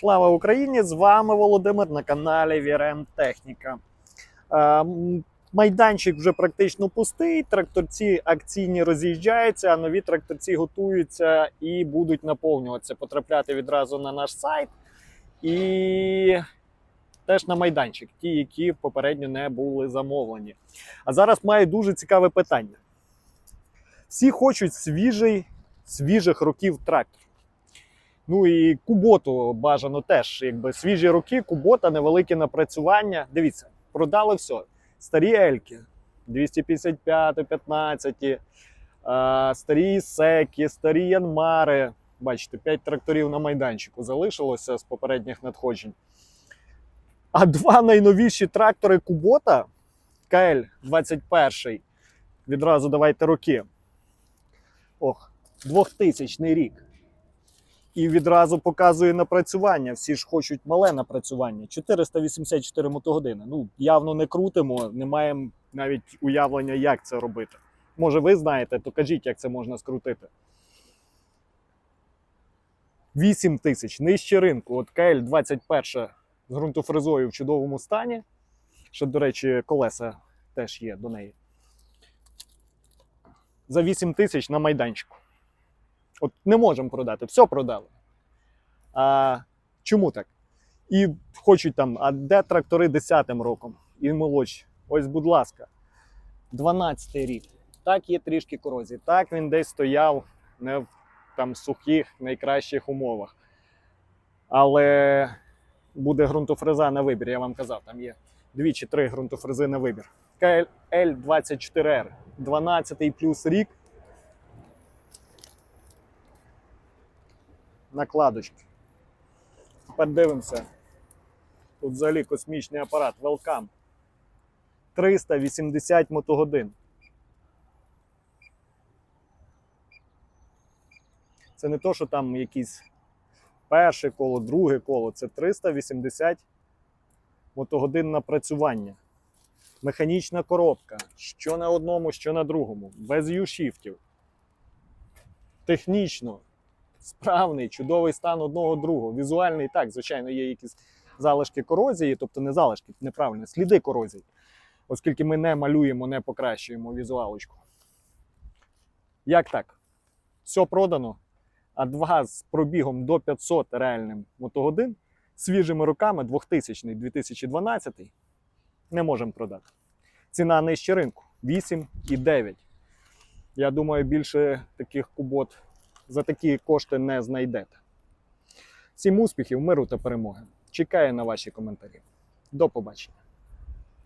Слава Україні! З вами Володимир на каналі VRM Техніка. Е, Майданчик вже практично пустий. Тракторці акційні роз'їжджаються, а нові тракторці готуються і будуть наповнюватися, потрапляти відразу на наш сайт і теж на майданчик, ті, які попередньо не були замовлені. А зараз маю дуже цікаве питання. Всі хочуть свіжий, свіжих років трактор. Ну і куботу бажано теж, якби свіжі роки, кубота, невелике напрацювання. Дивіться, продали все. Старі ельки 255, 15, е, старі секи, старі янмари. Бачите, 5 тракторів на майданчику залишилося з попередніх надходжень. А два найновіші трактори Кубота КЛ 21. Відразу давайте роки. Ох, 2000 рік. І відразу показує напрацювання. Всі ж хочуть мале напрацювання. 484 мотогодини. Ну, явно не крутимо, не маємо навіть уявлення, як це робити. Може, ви знаєте, то кажіть, як це можна скрутити. 8 тисяч нижче ринку. От КЛ 21 з ґрунтофрезою в чудовому стані. Ще, до речі, колеса теж є до неї. За 8 тисяч на майданчику. От не можемо продати, все продали. А чому так? І хочуть там, а де трактори 10-м роком і молодші? Ось, будь ласка, 12-й рік. Так, є трішки корозії. Так, він десь стояв не в там сухих, найкращих умовах. Але буде ґрунтофреза на вибір, я вам казав, там є дві чи три ґрунтофрези на вибір. KL24R, 12 плюс рік. Накладочки. Тепер дивимося. Тут взагалі космічний апарат Welcome. 380 мотогодин. Це не то, що там якісь перше коло, друге коло. Це 380 мотогодин напрацювання. Механічна коробка. Що на одному, що на другому. Без U-шифтів. Технічно справний, чудовий стан одного другого. Візуальний так, звичайно, є якісь залишки корозії, тобто не залишки, неправильно, сліди корозії, оскільки ми не малюємо, не покращуємо візуалочку. Як так? Все продано, а два з пробігом до 500 реальним мотогодин свіжими руками 2000 2012 не можемо продати. Ціна нижче ринку 8,9. Я думаю, більше таких кубот за такі кошти не знайдете. Всім успіхів, миру та перемоги. Чекаю на ваші коментарі. До побачення.